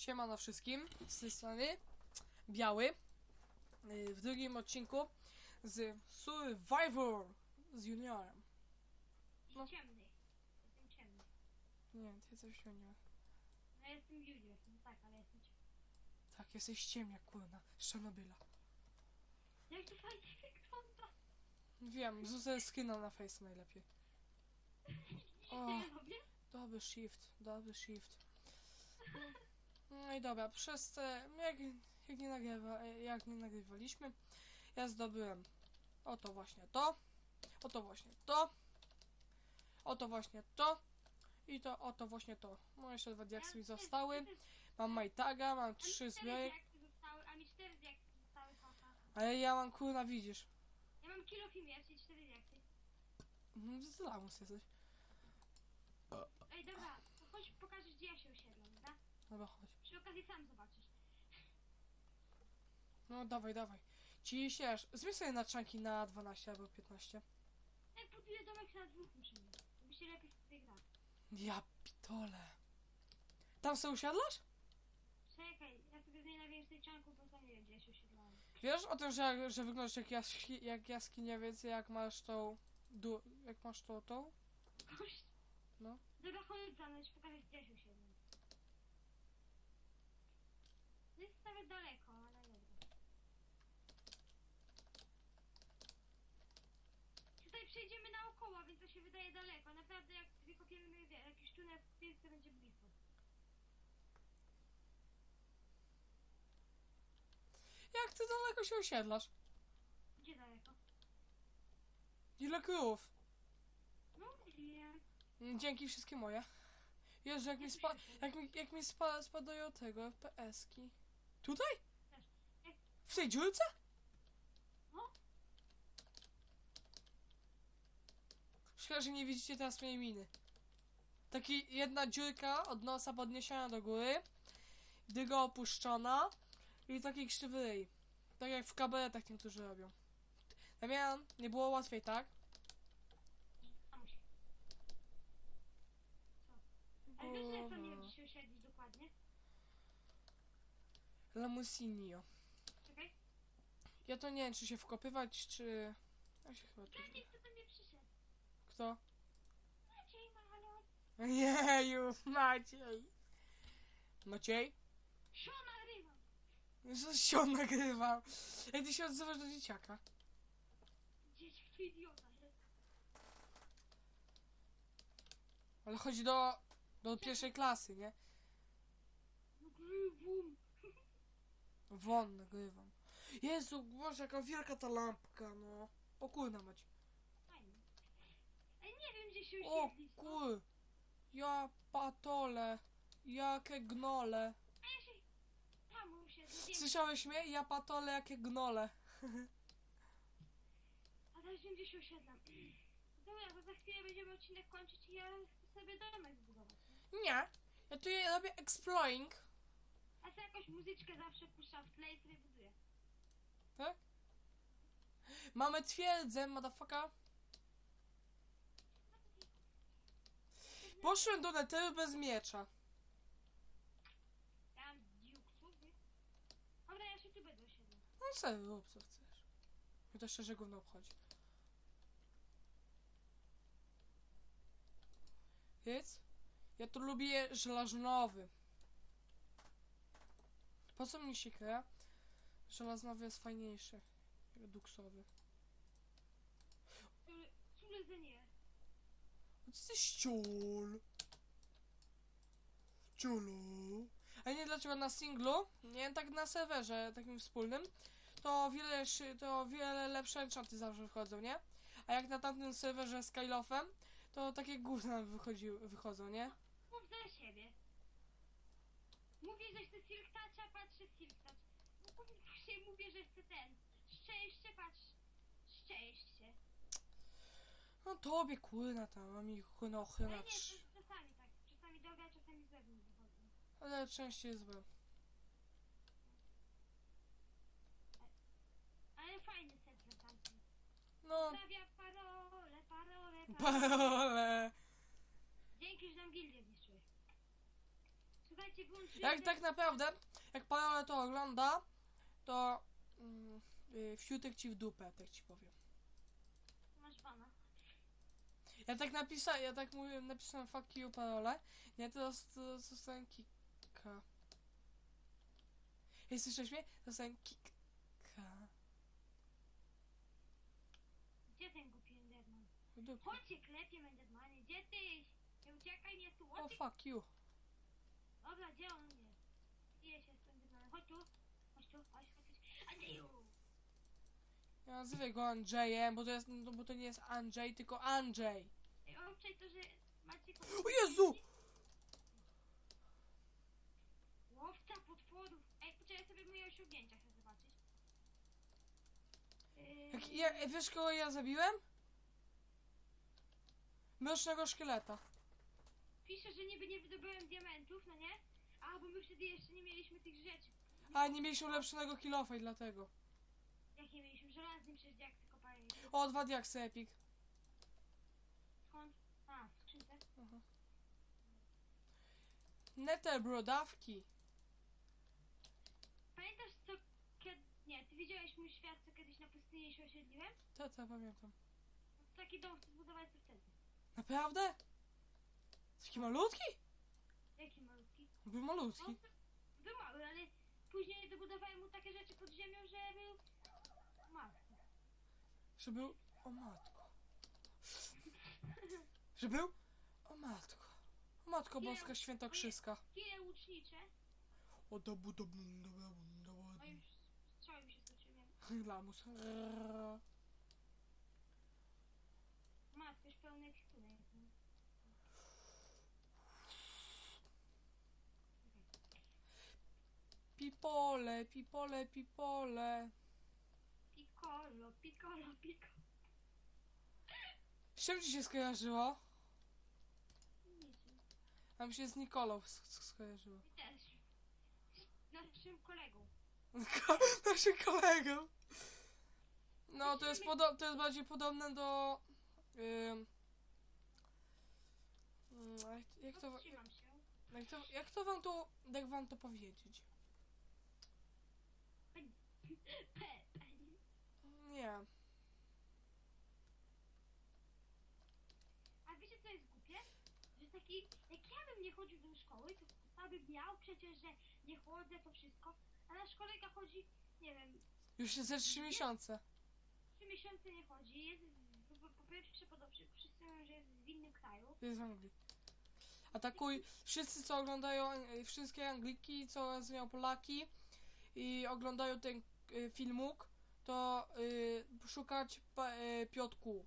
Siemano wszystkim, z tej strony Biały yy, w drugim odcinku z Survivor z Juniorem. No. Ciemny. Jestem ciemny. Nie, ty jesteś Junior. No ja jestem junior, no tak, ale jestem ciemny. Tak, jesteś ciemniak, kurna, z Czarnobyla. Jak to fajnie wygląda. Wiem, rzucę skina na face najlepiej. O. Dobry shift, dobry shift. No i dobra, przez te, jak, jak, nie nagrywa, jak nie nagrywaliśmy, ja zdobyłem oto właśnie to, oto właśnie to, oto właśnie to i to, oto właśnie to. No jeszcze dwa diaksy mi zostały. Mam Majtaga, mam trzy zostały, a mi cztery diaksy zostały, ale ja mam kurna, widzisz. Ja mam kilo miecz i cztery diaksy. Mhm, Z lamus jesteś. Ej, dobra, chodź pokażesz, gdzie ja się osiedlam, dobra? Dobra, chodź. Okazji sam zobaczysz. No dawaj, dawaj. Ci sierz, zmień sobie na czanki na 12 albo 15. Jak buduję domek na dwóch. To by się lepiej wtedy gra. Ja pitole. Tam se usiadlasz? Czekaj, ja sobie zmienię na więcej czanku, bo sam nie wiem, gdzie się osiedlałem. Wiesz o tym, że, że wyglądasz jak, jaski, jak jaskiniowiec, jak masz tą... Du, jak masz tą, tą? Chodź. No. Dobra, chodź za mną, pokażę, gdzie się osiedlam. To jest nawet daleko, ale dobra. Tutaj przejdziemy naokoło, więc to się wydaje daleko. Naprawdę, jak wykopiemy wie- jakiś tunel, to będzie blisko. Jak ty daleko się osiedlasz? Gdzie daleko? Ile krów? No, nie. Mm, Dzięki, wszystkie moje. Jezu, jak mi, spa, jak mi, jak mi spa, spadają tego FPS-ki. Tutaj? W tej dziurce? No, Szkoda, że nie widzicie teraz mojej miny. Taki jedna dziurka od nosa podniesiona do góry, druga opuszczona i taki krzywy ryj. Tak jak w kabaretach niektórzy robią. Damian, nie było łatwiej, tak? tam się. Co? Ale wiesz, że ja sam nie wiem, gdzie się osiedlić dokładnie? Lamusinio. Czekaj. Ja to nie wiem, czy się wkopywać, czy... Ja się chyba tu... Kto do mnie przyszedł? Kto? Maciej, malo. Jeju, Maciej. Maciej? Siona, rywa. Co się on nagrywał? Jak ty się odzywasz do dzieciaka? Dzieciak, ty idiota. Ale chodzi do... do pierwszej klasy, nie? No grywum. Won nagrywam. Jezu, Boże, jaka wielka ta lampka, no. O kurna mać. Fajnie. Ej, nie wiem, gdzie się O osiedlić. no. kur... Ja patole. Jakie gnole. A ja się... Tam usiedl. Wiem. Słyszałeś mnie? Ja patole, jakie gnole. A teraz wiem, gdzie się osiedlam. Dobra, to za chwilę będziemy odcinek kończyć i ja sobie domek zbudować. nie? Ja tu robię exploring. Muzyczkę zawsze puszczam w tle i sobie buduję. Tak? Mamy twierdzę, motherfucker. Poszłem do neteru bez miecza. Ja mam diuksów, nie? Dobra, ja się tu będę osiedlał. No serio, rób co chcesz. Mnie to szczerze gówno obchodzi. Jest? Ja tu lubię żelażnowy. Po co mi się gra? Żelaznowy jest fajniejszy. Reduksowy. Cule ze nie. Ty jesteś ciul. Ciulu. A nie dlaczego na singlu, nie tak na serwerze takim wspólnym, to wiele, to wiele lepsze enchanty zawsze wchodzą, nie? A jak na tamtym serwerze z Kylofem, to takie gówna wychodzi, wychodzą, nie? Mów za siebie. Mówię, że chcę silk toucha, patrzę silk touch. No to właśnie mówię, że chcę ten. Szczęście, patrz. Szczęście. No tobie kurna tam, a mi kurna Ale ochrona nie, trz... to czasami tak. Czasami dobre, a czasami złe mi wychodzą. Ale częściej jest złe. Ale fajny set za tamten. No, Stawia parole, parole, parole. parole. Słuchajcie. Jak tak naprawdę, jak Parola to ogląda, to mm, y, wsiutek ci w dupę, tak ci powiem. Masz bana. Ja tak napisałem, ja tak mówię, napisałem fuck you Parole, nie, teraz to zostałem kika. Jeśli słyszysz mnie? Dostałem kika. Gdzie ten głupi Enderman? W dupę. Chodź się klepie, Endermanie, gdzie tyś? Nie uciekaj mnie tu, O fuck you. Dobra, gdzie on jest? Bije się z tym. Chodź tu, chodź tu, chodź, chodź, chodź. Andrzeju! Ja nazywaj go Andrzejem, bo to, jest, no, bo to nie jest Andrzej, tylko Andrzej. Ej, obczaj to, że macie... O Jezu! Łowca potworów. Ej, poczekaj, sobie moje osiągnięcia chcę zobaczyć. Jak, ja, wiesz kogo ja zabiłem? Mrocznego szkieleta. Pisze, że niby nie wydobyłem diamentów, no nie? A, bo my wtedy jeszcze nie mieliśmy tych rzeczy. A nie mieliśmy ulepszonego kilofa i dlatego. Jak nie mieliśmy? Żelaznym przecież jak tylko kopali. O, dwa diaksy epic. Skąd? A, w skrzynce. Nether brodawki. Pamiętasz co... Kiedy... Nie, ty widziałeś mój świat, co kiedyś na pustyni się osiedliłem? To co pamiętam. No, taki dom chcę zbudować to wtedy. Naprawdę? Taki malutki? Jaki malutki. Był No, malutki. był mały, ale później dobudowałem mu takie rzeczy pod ziemią, że był... Matko. Że był... O matko. Że był... O matko. O matko boska świętokrzyska. Kije łucznicze. O dobu dobu dobu dobu No już strzały mi się skoczyły. Lamus. Matko, już pełny ekwipunek. no. Pipole, pipole, pipole. Piccolo, piccolo, piccolo. Z czym ci się skojarzyło? Niczym. A mi się z Nikolą sk- sk- skojarzyło. I też. Naszym kolegą. Naszym kolegą. No, to jest, podo- to jest bardziej podobne do... ym, mm, jak, jak, to, Powstrzymam się. jak, to, jak to wam to... Jak wam to powiedzieć? Nie. A wiecie co jest głupie? Że taki, jak ja bym nie chodził do szkoły, to tata by miał przecież, że nie chodzę, to wszystko. A nasz kolega chodzi, nie wiem, Już jest ze trzy miesiące. trzy miesiące nie chodzi. Jest, po, po, po pierwsze, po dobrze, wszyscy mówią, że jest w innym kraju. Jest w Anglii. Atakuj wszyscy, co oglądają ang- wszystkie Angliki, co rozumieją Polaki i oglądają ten filmuk, to y, szukać y, Piotku.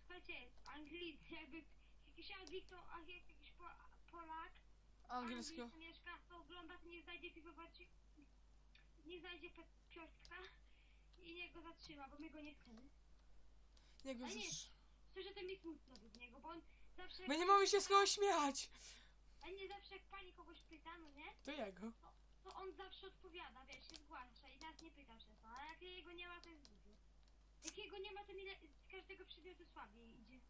Słuchajcie, Anglicy, jakby jakiś Anglik, to a jak jakiś po, Polak. Anglicy mieszka, to ogląda, to nie znajdzie piwowarczy, nie znajdzie Piotrka i niech go zatrzyma, bo my go nie chcemy. Nie go A nie. zrz- Szczerze to mi smutno z niego, bo on zawsze... My nie mamy się z kogo śmiać. A nie zawsze jak pani kogoś pyta, no nie? To jego. To on zawsze odpowiada, wiesz, się zgłasza i nas nie pyta przez to. A jak jego nie ma, to jest głupio. Jak jego nie ma, to mi z każdego przedmiotu słabiej idzie.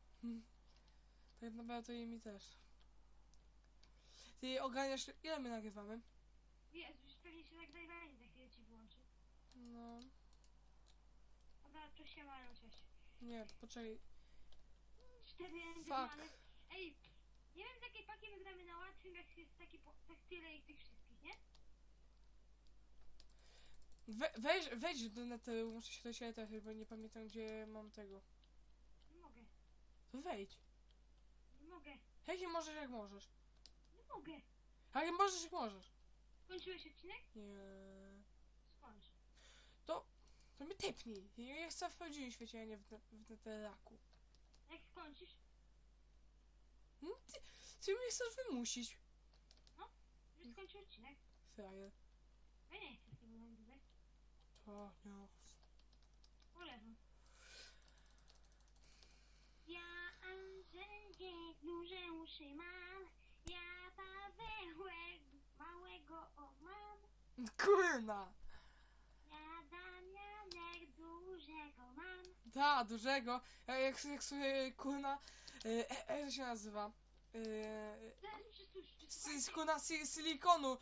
Tak naprawdę to i mi też. Ty ogarniasz, ile my nagrywamy? Wiesz, już pewnie się nagrywanie za chwilę ci włączy. No, Dobra, to się mają, cześć. nie, poczekaj. Cztery Fuck. endermany. Ej, nie wiem z jakiej paki my gramy na łatwym, jak jest taki, po, tak tyle ich tych wszystkich, nie? We, weź, wejdź do netu, muszę się do ciebie trafić, bo nie pamiętam gdzie mam tego. Nie mogę, To wejdź. nie mogę, Jak nie możesz, jak możesz. nie mogę. Jak nie możesz, jak możesz. Skończyłeś odcinek? Nie. Skończ. To mnie typnij. Ja ja chcę w prawdziwym świecie, a nie w, ne- w neteraku. Jak skończysz? No, ty, ty mnie chcesz wymusić. Że skończył odcinek? Frajer. Ja nie chcę z tego nagrywać. Polewam. Ja Andrzej duże uszy mam, ja Pawełek małego o mam, Kurna. ja Damianek dużego mam. Da, dużego. Ja, jak, jak sobie kurna. E, e, to się nazywa? E, z, z, si- silikonu.